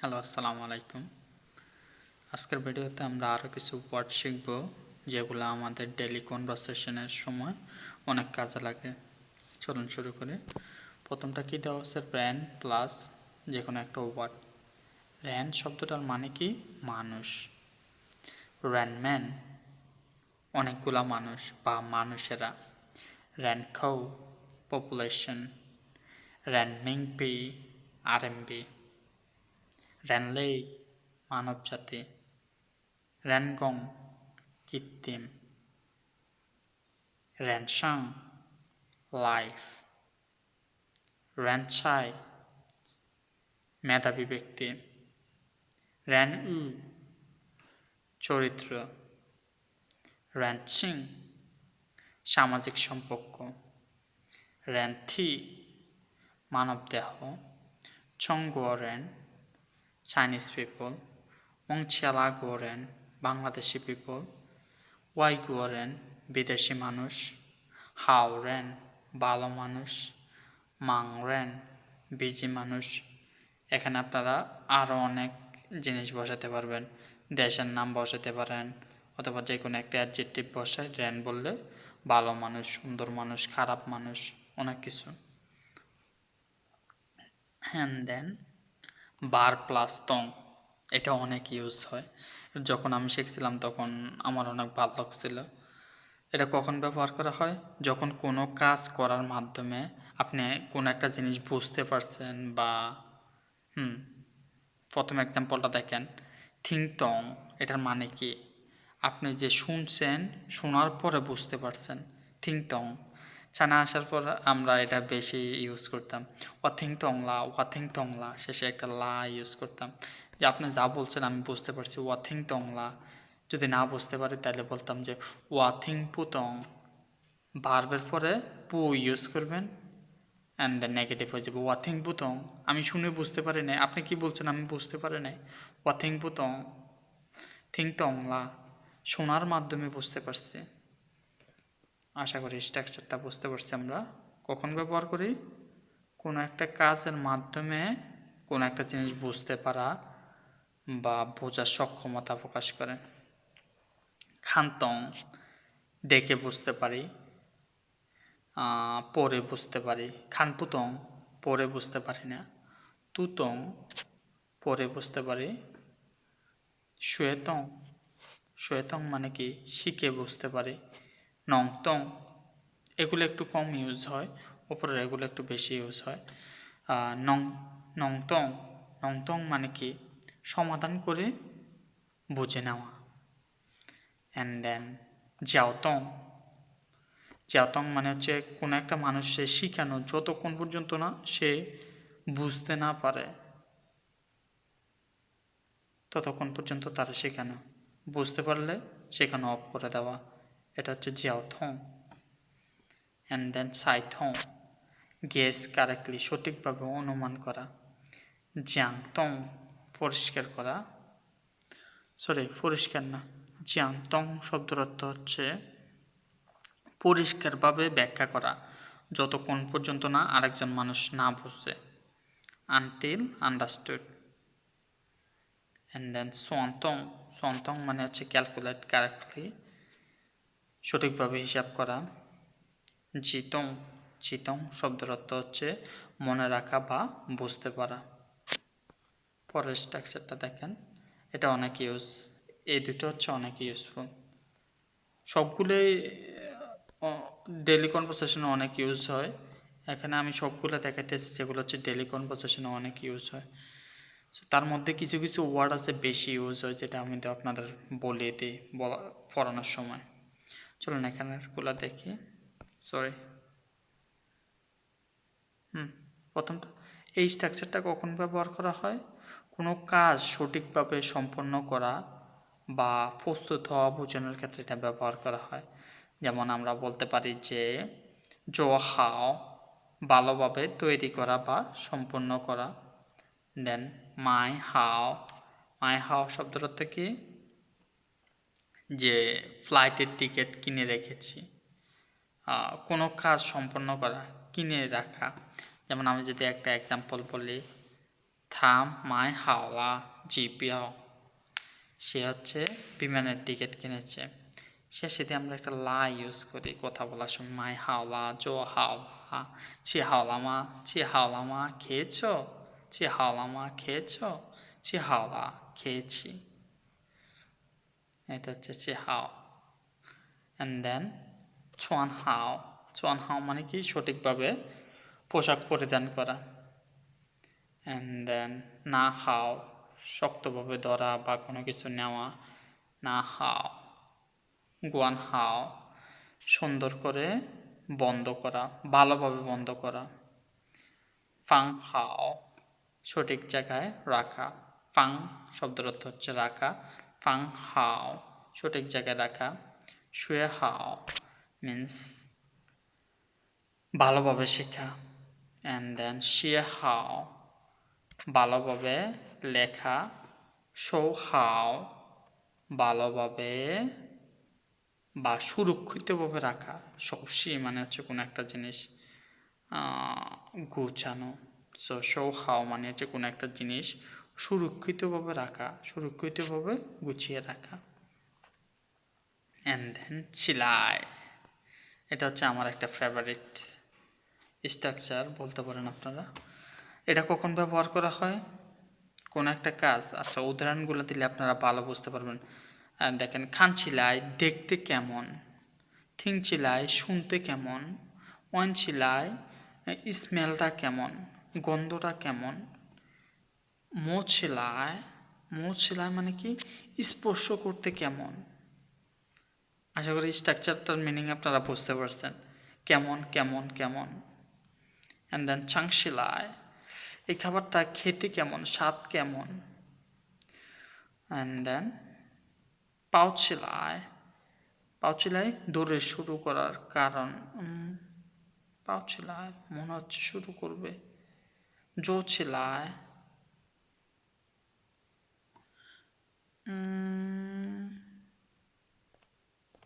Hello, আসসালামু আলাইকুম। আজকের ভিডিওতে আমরা আরও কিছু ওয়ার্ড শিখব, যেগুলো আমাদের ডেলি কনভারসেশনের সময় অনেক কাজে লাগে। চলুন শুরু করি। প্রথমটা কী দেওয়া হচ্ছে? র্যান প্লাস যে কোনো একটা ওয়ার্ড র্যান শব্দটার মানে কি? মানুষ। র্যানম্যান অনেকগুলা মানুষ বা মানুষেরা। র্যানখাউ পপুলেশন র্যানমিংপি আরএমবি র্যানলেই মানবজাতি র্যানগং কৃত্রিম র্যানসাং লাইফ র্যানসাই মেধাবী ব্যক্তি র্যান উ চরিত্র র্যানচিং সামাজিক সম্পর্ক র্যানথি মানবদেহ চঙ্গুয়ারেন চাইনিজ পিপল মংচিয়ালা গোরেন বাংলাদেশি পিপল ওয়াই গোরেন বিদেশি মানুষ হাওরেন ভালো মানুষ মাংরেন বিজি মানুষ এখানে আপনারা আরও অনেক জিনিস বসাতে পারবেন। দেশের নাম বসাতে পারেন, অথবা যে কোনো একটা অ্যাডজেক্টিভ বসায় রেন বললে ভালো মানুষ, সুন্দর মানুষ, খারাপ মানুষ, অনেক কিছু। হ্যান্ড দেন বার প্লাস তং, এটা অনেক ইউজ হয়। যখন আমি শিখছিলাম তখন আমার অনেক ভালো লাগছিল। এটা কখন ব্যবহার করা হয়? যখন কোনো কাজ করার মাধ্যমে আপনি কোনো একটা জিনিস বুঝতে পারছেন বা, হুম, প্রথম এক্সাম্পলটা দেখেন। থিং টং, এটার মানে কি? আপনি যে শুনছেন, শোনার পরে বুঝতে পারছেন। থিং টং চানা আসার পর আমরা এটা বেশি ইউজ করতাম। ওয়াথিং টংলা ওয়াথিং টংলা শেষে একটা লা ইউজ করতাম। যে আপনি যা বলছেন আমি বুঝতে পারছি। ওয়াথিং টংলা যদি না বুঝতে পারি তাহলে বলতাম যে ওয়াথিং পুতং। বারবের পরে পু ইউজ করবেন অ্যান্ড দেন নেগেটিভ হয়ে যাবে। ওয়াথিং পুতং, আমি শুনে বুঝতে পারি নাই। আপনি কি বলছেন আমি বুঝতে পারি নাই। ওয়াথিং পুতং, থিং টংলা শোনার মাধ্যমে বুঝতে পারছি। আশা করি স্ট্রাকচারটা বুঝতে পারছি আমরা। কখন ব্যবহার করি? কোনো একটা কাজের মাধ্যমে কোনো একটা জিনিস বুঝতে পারা বা বোঝার সক্ষমতা প্রকাশ করে। খান্তং, দেখে বুঝতে পারি পরে বুঝতে পারি। খানপুতং, পরে বুঝতে পারি না। তুতং, পরে বুঝতে পারি। শ্বেতং শ্বেতং মানে কি? শিখে বুঝতে পারি। নংতং এগুলো একটু কম ইউজ হয়, ওপরের এগুলো একটু বেশি ইউজ হয়। নং নং টং নংতং নংতং মানে কি? সমাধান করে বুঝে নেওয়া। অ্যান্ড দেন জাওতং জাওতং মানে হচ্ছে কোনো একটা মানুষের শিখানো, যতক্ষণ পর্যন্ত না সে বুঝতে না পারে, ততক্ষণ পর্যন্ত তারা শেখানো। বুঝতে পারলে সেখানে অফ করে দেওয়া। এটা হচ্ছে জিয়াওথং অ্যান্ড দেন সাইথং গেস কারেক্টলি সঠিকভাবে অনুমান করা জিয়াংতং পরিষ্কার করা সরি পরিষ্কার না জিয়াংতং শব্দের অর্থ হচ্ছে পরিষ্কারভাবে ব্যাখ্যা করা, যতক্ষণ পর্যন্ত না আরেকজন মানুষ না বুঝছে আনটিল আন্ডারস্টুড অ্যান্ড দেন সোয়ান্তং সোয়ান্তং মানে হচ্ছে ক্যালকুলেট কারেক্টলি সঠিকভাবে হিসাব করা। জিতং চিতং শব্দের অর্থ হচ্ছে মনে রাখা বা বুঝতে পারা। পরের স্ট্রাকচারটা দেখেন। এটা অনেক ইউজ এই দুটো হচ্ছে অনেক ইউজফুল সবগুলোই ডেলি কনভারসেশনে অনেক ইউজ হয়। এখানে আমি সবগুলো দেখাইতেছি যেগুলো হচ্ছে ডেলি কনভারসেশনে অনেক ইউজ হয়। তার মধ্যে কিছু কিছু ওয়ার্ড আছে বেশি ইউজ হয়, যেটা আমি আপনাদের বলে দিই বলা, পড়ানোর সময়। চলুন এখানেরগুলো দেখি। সরি হুম, প্রথমটা, এই স্ট্রাকচারটা কখন ব্যবহার করা হয়? কোনো কাজ সঠিকভাবে সম্পন্ন করা বা প্রস্তুত হওয়া বোঝানোর ক্ষেত্রে এটা ব্যবহার করা হয়। যেমন আমরা বলতে পারি যে জো হাও ভালোভাবে তৈরি করা বা সম্পন্ন করা। দেন মাই হাও মাই হাও শব্দের অর্থ কি? যে ফ্লাইটের টিকিট কিনে রেখেছি। কোনো কাজ সম্পন্ন করা, কিনে রাখা। যেমন আমি যদি একটা এক্সাম্পল বলি, থাম মাই হাওয়া জিপিও সে হচ্ছে বিমানের টিকিট কিনেছে। সে সেটি আমরা একটা লা ইউজ করি, কথা বলার সময়, মাই হাওলা জো হাওলা ছি হাওলামা ছি হাওলামা খেয়েছ? ছি হাওলামা খেয়েছ? ছি হাওলা খেয়েছি। এটা হচ্ছে ছি হাও অ্যান্ড দেন ছোয়ান হাও ছোয়ান হাও মানে কি? সঠিকভাবে পোশাক পরিধান করা. অ্যান্ড দেন না হাও শক্তভাবে ধরা বা কোনো কিছু নেওয়া. না হাও গুয়ান হাও সুন্দর করে বন্ধ করা, ভালোভাবে বন্ধ করা. ফাং হাও সঠিক জায়গায় রাখা। ফাং শব্দের অর্থ হচ্ছে রাখা। ফাং হাও সঠিক জায়গায় রাখা। শুয়ে হাও মিন্স ভালোভাবে শেখা। অ্যান্ড দেন শিয়ে হাও, ভালোভাবে লেখা। সৌ হাও, ভালোভাবে বা সুরক্ষিতভাবে রাখা। সৌসি মানে হচ্ছে কোনো একটা জিনিস গুছানো। সো সৌ হাও মানে হচ্ছে কোনো একটা জিনিস সুরক্ষিতভাবে রাখা, সুরক্ষিতভাবে গুছিয়ে রাখা। অ্যান্ড দেন চিলাই। এটা হচ্ছে আমার একটা ফেভারিট স্ট্রাকচার বলতে পারেন আপনারা। এটা কখন ব্যবহার করা হয়? কোন একটা কাজ আচ্ছা উদাহরণগুলো দিলে আপনারা ভালো বুঝতে পারবেন। দেখেন, খান চিলাই দেখতে কেমন? থিং চিলাই শুনতে কেমন? ওয়ান চিলাই স্মেলটা কেমন? গন্ধটা কেমন? মো ছিলায় মো ছিলায় মানে কি? স্পর্শ করতে কেমন? আশা করি স্ট্রাকচারটার মিনিং আপনারা বুঝতে পারছেন। কেমন কেমন কেমন? অ্যান্ড দেন চাংশিলায় এই খাবারটা খেতে কেমন? স্বাদ কেমন? অ্যান্ড দেন পাউচিলায় পাউচিলায় দৌড়ে শুরু করার কারণ পাউচিলায় মনে হচ্ছে শুরু করবে। জো ছিলায় うん。